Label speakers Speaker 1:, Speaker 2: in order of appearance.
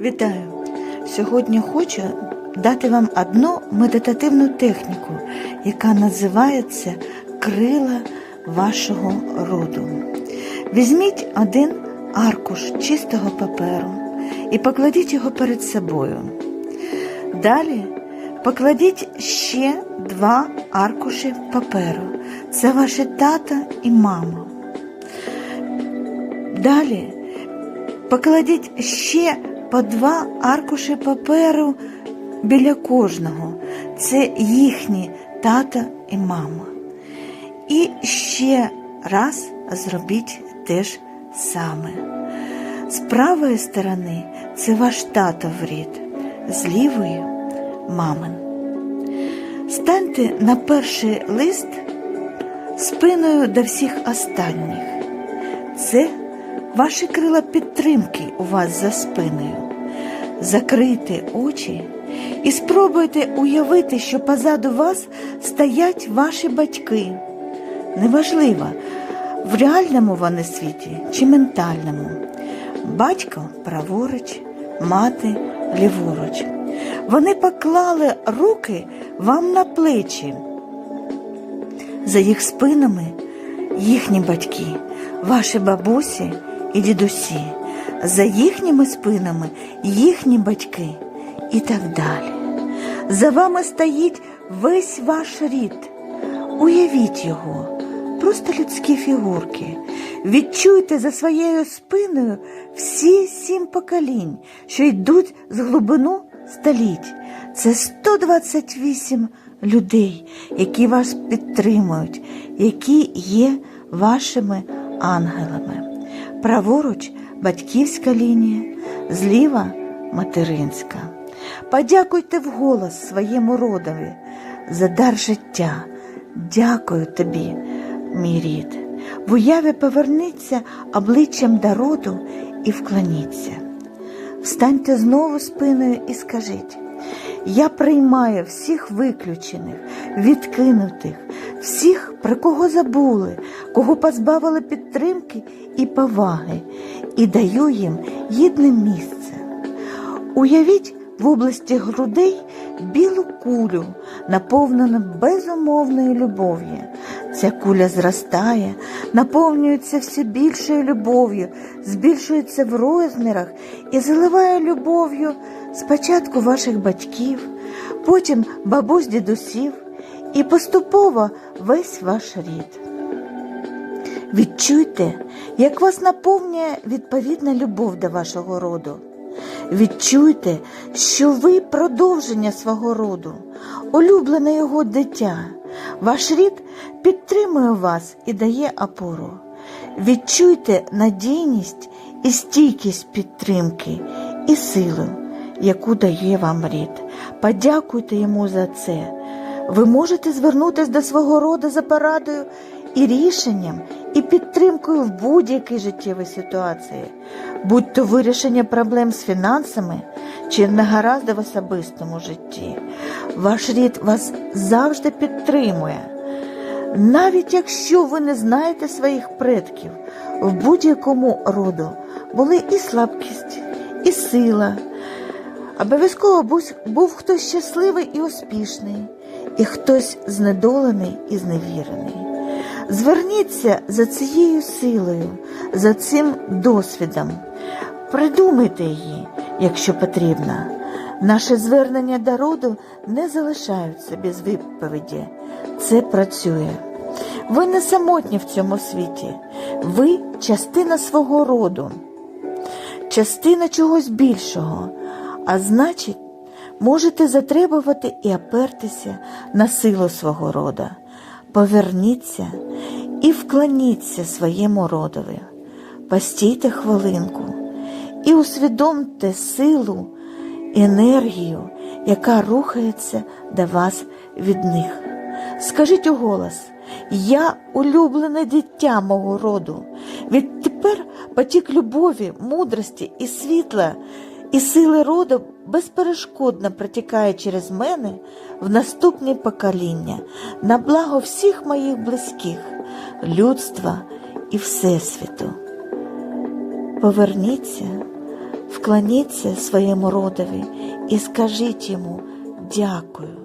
Speaker 1: Вітаю! Сьогодні хочу дати вам одну медитативну техніку, яка називається крила вашого роду. Візьміть один аркуш чистого паперу і покладіть його перед собою. Далі покладіть ще два аркуші паперу. Це ваші тата і мама. Далі покладіть ще по два аркуші паперу біля кожного. Це їхні тата і мама. І ще раз зробіть те ж саме. З правої сторони це ваш татов рід, з лівої мамин. Станьте на перший лист спиною до всіх останніх. Це ваші крила підтримки у вас за спиною. Закрийте очі і спробуйте уявити, що позаду вас стоять ваші батьки. Неважливо, в реальному вони світі чи ментальному. Батько праворуч, мати ліворуч. Вони поклали руки вам на плечі. За їх спинами їхні батьки, ваші бабусі і дідусі, за їхніми спинами їхні батьки і так далі. За вами стоїть весь ваш рід. Уявіть його, просто людські фігурки. Відчуйте за своєю спиною всі сім поколінь, що йдуть з глибину століть. Це 128 людей, які вас підтримують, які є вашими ангелами. Праворуч батьківська лінія, зліва материнська. Подякуйте вголос своєму родові за дар життя. Дякую тобі, мій рід. В уяві поверніться обличчям до роду і вклоніться. Встаньте знову спиною і скажіть. Я приймаю всіх виключених, відкинутих, всіх, про кого забули, кого позбавили підтримки і поваги, і даю їм гідне місце. Уявіть в області грудей білу кулю, наповнену безумовною любов'ю. Ця куля зростає, наповнюється все більшою любов'ю, збільшується в розмірах і заливає любов'ю спочатку ваших батьків, потім бабусь дідусів і поступово весь ваш рід. Відчуйте, як вас наповнює відповідна любов до вашого роду. Відчуйте, що ви продовження свого роду, улюблене його дитя. Ваш рід підтримує вас і дає опору. Відчуйте надійність і стійкість підтримки і силу, яку дає вам рід. Подякуйте йому за це. Ви можете звернутися до свого роду за порадою і рішенням, і підтримкою в будь-якій життєвій ситуації, будь то вирішення проблем з фінансами чи негаразди в особистому житті. Ваш рід вас завжди підтримує. Навіть якщо ви не знаєте своїх предків, в будь-якому роду були і слабкість, і сила. Обов'язково був, був хтось щасливий і успішний, і хтось знедолений і зневірений. Зверніться за цією силою, за цим досвідом. Придумайте її, якщо потрібно. Наше звернення до роду не залишаються без відповіді. Це працює. Ви не самотні в цьому світі. Ви частина свого роду, частина чогось більшого, а значить, можете затребувати і опертися на силу свого рода. Поверніться і вклоніться своєму родові. Постійте хвилинку і усвідомте силу, енергію, яка рухається до вас від них. Скажіть у голос, я улюблене дитя мого роду. Відтепер потік любові, мудрості і світла, і сили роду безперешкодно протікає через мене в наступні покоління, на благо всіх моїх близьких, людства і Всесвіту. Поверніться, Вклоніться своєму родові і скажіть йому дякую.